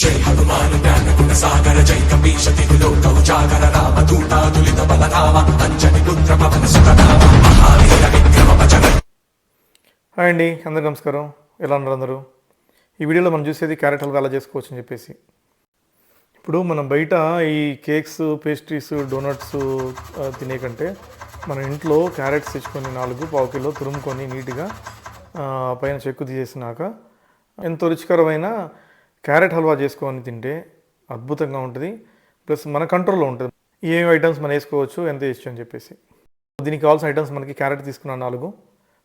జై హనుమాన్ జ్ఞాన గుణ సాగర జై కపీశ తిథిలోక ఉజాగర రామ దూతాదులిత బలరామ అంజని పుత్ర పవన సుతనామ మహావీర విక్రమ వచన. హాయ్ అండి అందరికీ నమస్కారం. ఎలా ఉన్నారు అందరూ? ఈ వీడియోలో మనం చూసేది క్యారెట్ హల్వా ఎలా చేసుకోవచ్చు అని చెప్పేసి. ఇప్పుడు మనం బయట ఈ కేక్స్ పేస్ట్రీస్ డోనట్స్ తినే కంటే మన ఇంట్లో క్యారెట్స్ తెచ్చుకొని నాలుగు పావు కిలో తురుముకొని నీట్గా పైన చెక్కు తీసేసినాక ఎంతో రుచికరమైన క్యారెట్ హల్వా చేసుకొని తింటే అద్భుతంగా ఉంటుంది. ప్లస్ మన కంట్రోల్లో ఉంటుంది. ఏం ఐటమ్స్ మనం వేసుకోవచ్చు ఎంత వేసుకోవచ్చు అని చెప్పేసి. దీనికి కావాల్సిన ఐటమ్స్ మనకి క్యారెట్ తీసుకున్నాను నాలుగు.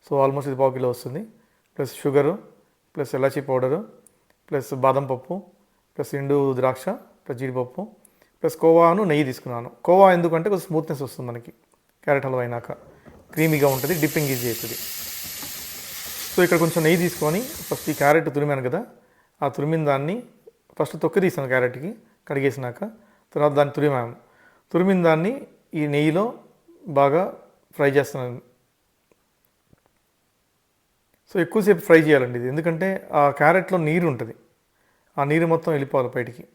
సో ఆల్మోస్ట్ ఇది పావు కిలో వస్తుంది. ప్లస్ షుగరు ప్లస్ ఎలాచీ పౌడరు ప్లస్ బాదం పప్పు ప్లస్ ఎండు ద్రాక్ష ప్లస్ జీడిపప్పు ప్లస్ కోవాను నెయ్యి తీసుకున్నాను. కోవా ఎందుకంటే కొంచెం స్మూత్నెస్ వస్తుంది మనకి. క్యారెట్ హల్వా అయినాక క్రీమీగా ఉంటుంది డిప్పింగ్ ఈజీ అవుతుంది. సో ఇక్కడ కొంచెం నెయ్యి తీసుకొని ఫస్ట్ ఈ క్యారెట్ తురిమాను కదా ఆ తురిమిన దాన్ని ఫస్ట్ తొక్కి తీసాను క్యారెట్కి కడిగేసినాక. తర్వాత దాన్ని తురిమాము తురిమిన దాన్ని ఈ నెయ్యిలో బాగా ఫ్రై చేస్తున్నాను. సో ఎక్కువసేపు ఫ్రై చేయాలండి ఇది. ఎందుకంటే ఆ క్యారెట్లో నీరు ఉంటుంది. ఆ నీరు మొత్తం వెళ్ళిపోవాలి బయటికి.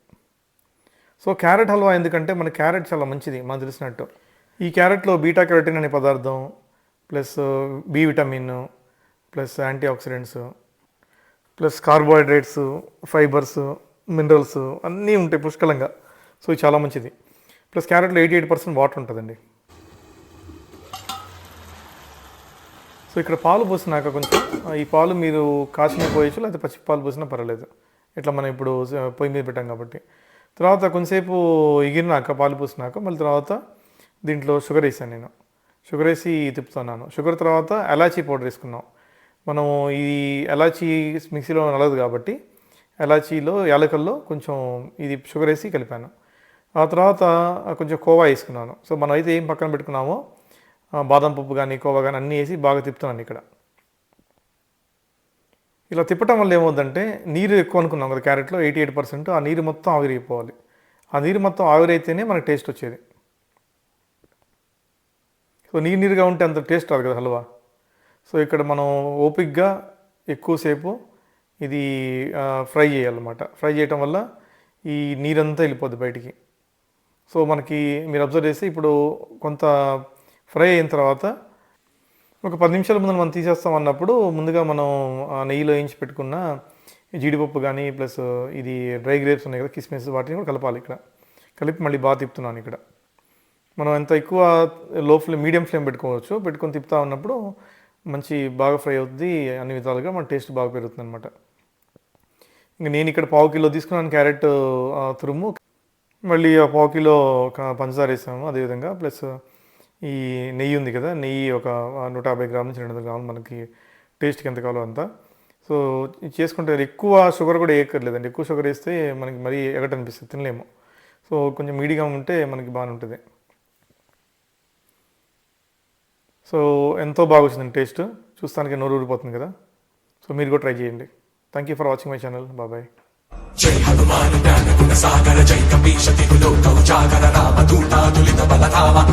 సో క్యారెట్ హల్వా ఎందుకంటే మన క్యారెట్ చాలా మంచిది మనకు తెలిసినట్టు. ఈ క్యారెట్లో బీటా కెరటిన్ అనే పదార్థం plus B vitamin plus antioxidants plus carbohydrates fibres minerals అన్నీ ఉంటాయి పుష్కలంగా. సో ఇది చాలా మంచిది. ప్లస్ క్యారెట్లో ఎయిటీ ఎయిట్ పర్సెంట్ వాటర్ ఉంటుందండి. సో ఇక్కడ పాలు పోసినాక కొంచెం ఈ పాలు మీరు కాచిన పోయచ్చు లేకపోతే పచ్చి పాలు పోసినా పర్వాలేదు. ఇట్లా మనం ఇప్పుడు పొయ్యి మీద పెట్టాం కాబట్టి. తర్వాత కొంతసేపు ఎగిరినాక పాలు పోసినాక మళ్ళీ తర్వాత దీంట్లో షుగర్ వేసాను నేను. షుగర్ వేసి తిప్పుతున్నాను. షుగర్ తర్వాత ఎలాచీ పౌడర్ వేసుకున్నాం. మనం ఈ ఎలాచీ మిక్సీలో నలదు కాబట్టి ఎలాచీలో యాలకల్లో కొంచెం ఇది షుగర్ వేసి కలిపాను. ఆ తర్వాత కొంచెం కోవా వేసుకున్నాను. సో మనం అయితే ఏం పక్కన పెట్టుకున్నామో బాదం పప్పు కానీ కోవా కానీ అన్నీ వేసి బాగా తిప్పుతున్నాను ఇక్కడ. ఇలా తిప్పటం వల్ల ఏమవుద్దంటే నీరు ఎక్కువ అనుకున్నాం కదా క్యారెట్లో ఎయిటీ ఎయిట్ పర్సెంట్ ఆ నీరు మొత్తం ఆవిరైపోవాలి ఆ నీరు మొత్తం ఆవిరైతేనే మనకు టేస్ట్ వచ్చేది. సో నీరు నీరుగా ఉంటే అంత టేస్ట్ రాదు కదా హల్వా. సో ఇక్కడ మనం ఓపిక్గా ఎక్కువసేపు ఇది ఫ్రై చేయాలన్నమాట. ఫ్రై చేయటం వల్ల ఈ నీరంతా వెళ్ళిపోద్ది బయటికి. సో మనకి మీరు అబ్జర్వ్ చేస్తే ఇప్పుడు కొంత ఫ్రై అయిన తర్వాత ఒక పది నిమిషాల ముందు మనం తీసేస్తాం అన్నప్పుడు ముందుగా మనం ఆ నెయ్యిలో వేయించి పెట్టుకున్న జీడిపప్పు కానీ ప్లస్ ఇది డ్రై గ్రేప్స్ ఉన్నాయి కదా కిస్మిస్ వాటిని కూడా కలపాలి ఇక్కడ. కలిపి మళ్ళీ బాగా తిప్పుతున్నాను ఇక్కడ. మనం ఎంత ఎక్కువ లో ఫ్లేమ్ మీడియం ఫ్లేమ్ పెట్టుకోవచ్చు. పెట్టుకొని తిప్పుతా ఉన్నప్పుడు మంచి బాగా ఫ్రై అవుతుంది అన్ని విధాలుగా మన టేస్ట్ బాగా పెరుగుతుంది అనమాట ఇంకా నేను ఇక్కడ పావు కిలో తీసుకున్నాను క్యారెట్ తురుము. మళ్ళీ ఆ పావు కిలో పంచదార వేసాము అదేవిధంగా ప్లస్ ఈ నెయ్యి ఉంది కదా నెయ్యి ఒక నూట యాభై గ్రాముల నుంచి రెండు వందల గ్రాములు మనకి టేస్ట్కి ఎంత కావాలో అంత. సో చేసుకుంటే ఎక్కువ షుగర్ కూడా వేయక్కర్లేదండి. ఎక్కువ షుగర్ వేస్తే మనకి మరీ ఎగట అనిపిస్తుంది తినలేము. సో కొంచెం మీడిగా ఉంటే మనకి బాగానే ఉంటుంది. సో ఎంతో బాగా వచ్చింది టేస్ట్. చూస్తానికి నోరు ఊరిపోతుంది కదా. సో మీరు కూడా ట్రై చేయండి. Thank you for watching my channel బాబాయ్ జై హనుమాన్ జ్ఞాన గుణ సాగర జై కపీశ తిథిలోక ఉజాగర రామ దూతాతులిత బలరామ అంజని